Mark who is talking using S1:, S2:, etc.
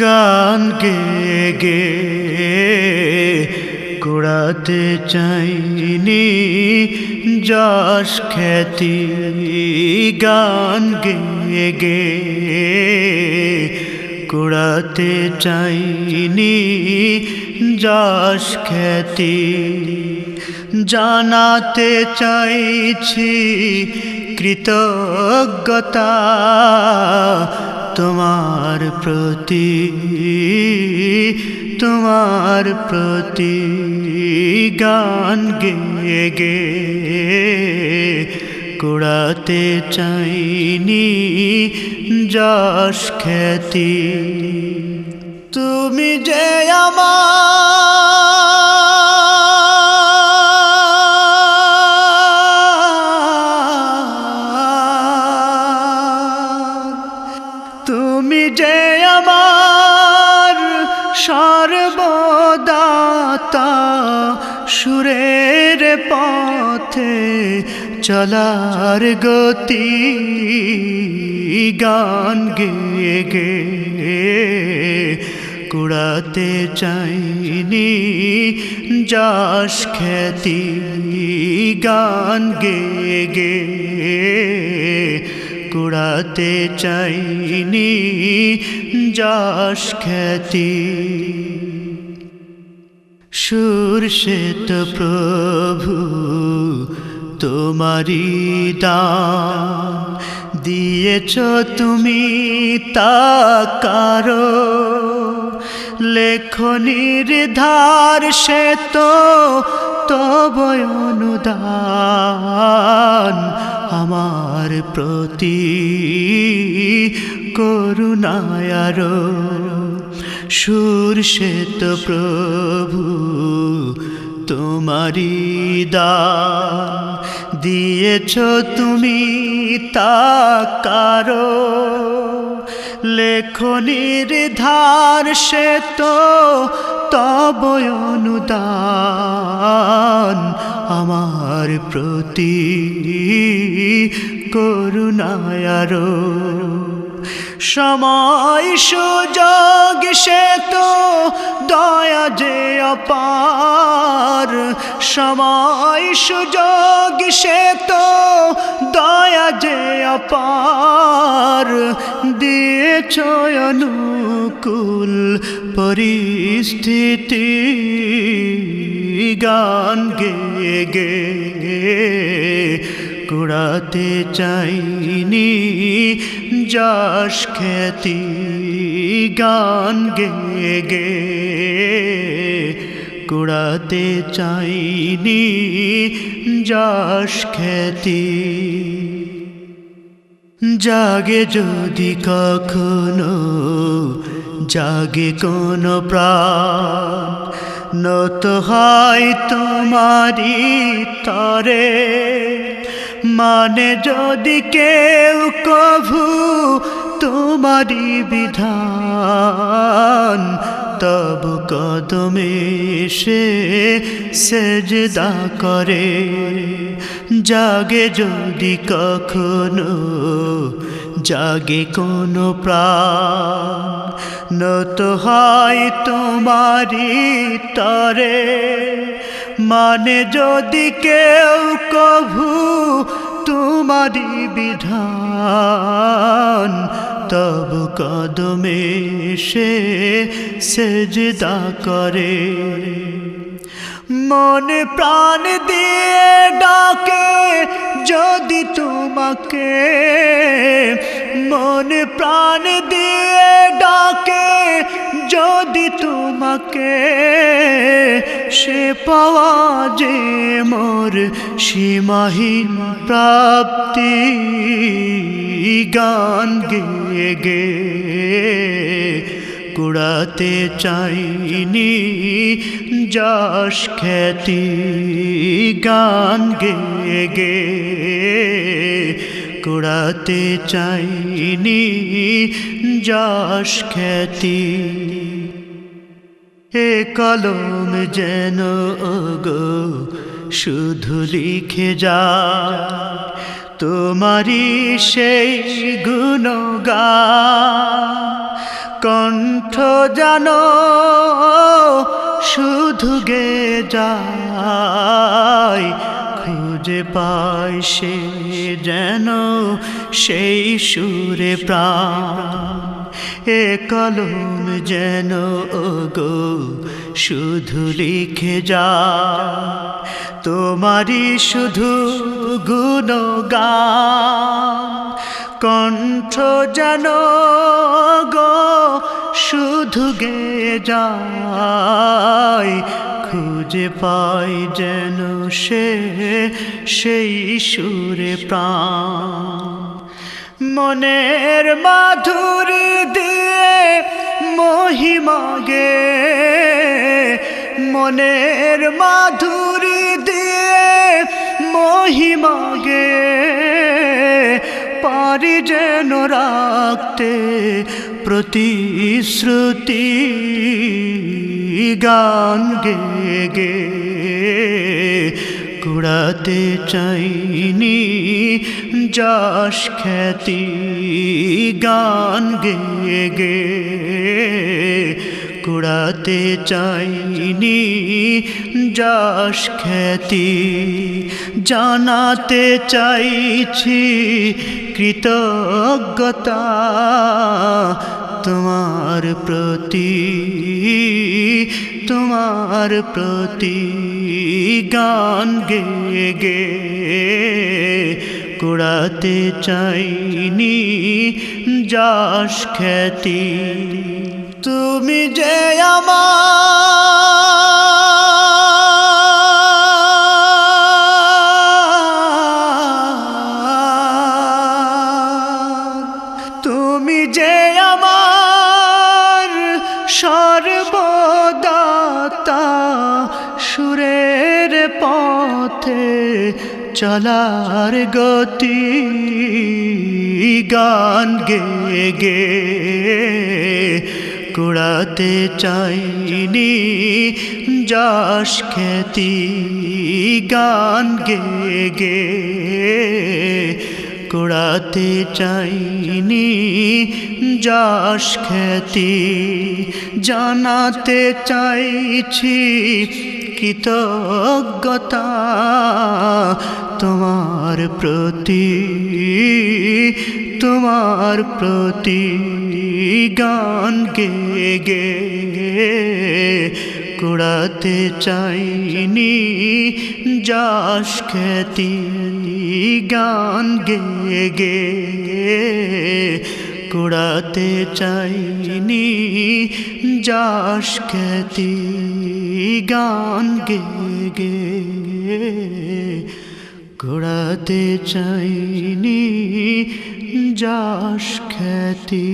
S1: গান গে গে কুড়াতে চাইনি যশ খ্যাতি গান গে গে কুড়াতে চাইনি যশ খ্যাতি জানাতে চাইছি কৃতজ্ঞতা তোমার প্রতি তোমার প্রতি গান গে গে কুড়াতে চাইনি যশ খ্যাতি। তুমি যে আমার সর্বদাতা সুরের পথে চলার গতি গান গে গে কুড়াতে চাইনি যশ খ্যাতি গান গে গে কুড়াতে চাইনি যশ খ্যাতি। সুর শ্বেত প্রভু তোমারি দান। দিয়েছ তুমি তা কারও লেখনির ধার সে তো তব অনুদান। আমার প্রতি করুণায়ার সুর শ্বেত প্রভু তোমারি দান দিয়েছ তুমি তা কারও লেখনির ধার সে তো অনুদান আমার প্রতি করুণায়ারো সময় সুযোগ সে তো দয়া যে অপার। সময় সুযোগ সে তো দয়া যে অপার। দিয়েছ অনুকূল পরিস্থিতি, গান গে গে কুড়াতে চাইনি যশ খ্যাতি গান গে গে। কুড়াতে চাইনি যশ খ্যাতি। জাগে যদি কখনো, জাগে কোনো প্রাণ। নত হয় তোমারি তরে মানে যদি কেউ কভু তোমারি বিধান, তব কদমে সে সেজদা করে। জাগে যদি কখনো, জাগে কোনো প্রাণ, নত হয় তোমারি তরে। মানে যদি কেউ তোমারি বিধান তব কদমে সে সেজদা করে। মনে প্রাণ দিয়ে ডাকে যদি তোমাকে মনে প্রাণ দিয়ে ডাকে, যদি তোমাকে সে পাওয়া যে মোর সীমাহীন প্রাপ্তি গান গে গে কুড়াতে চাইনি যশ খ্যাতি গান গে গে। কুড়াতে চাইনি যশ খ্যাতি। এ কলম যেন গো শুধু লিখে যা। তোমারি সেই গুণগান। কণ্ঠ জানো, শুধু গে যায় খুঁজে পায় সে যেন সেই সুরে প্রাণ। এ কলম যেন, ওগো, শুধু লিখে যা। তোমারই শুধু গুণগান। কণ্ঠ যেন গো, শুধু গে যায় খুঁজে পাই যেন সে সেই সুরে প্রাণ। মনের মাধুরী দিয়ে মহিমাগে মনের মাধুরী দিয়ে মহিমাগে পারি যেন রাখতে প্রতিশ্রুতি গান গে গে। কুড়াতে চাইনি যশ খ্যাতি গান গে গে। কুড়াতে চাইনি যশ খ্যাতি জানাতে চাইছি কৃতজ্ঞতা তোমার প্রতি তোমার প্রতি গান গে গে কুড়াতে চাইনি যাস খ্যাতি। তুমি যে আমার পথে চলার গতি গান গে গে কুড়াতে চাইনি যশ খ্যাতি গান গে গে কুড়াতে চাইনি যশ খ্যাতি জানাতে চাইছি কৃতজ্ঞতা তোমার প্রতি তোমার প্রতি গান গে গে কুড়াতে চাইনি যশ খ্যাতি গান গে গে কুড়াতে চাইনি যশ খ্যাতি গান গে গে ঘোড়াতে চাইনি যাস খ্যাতি।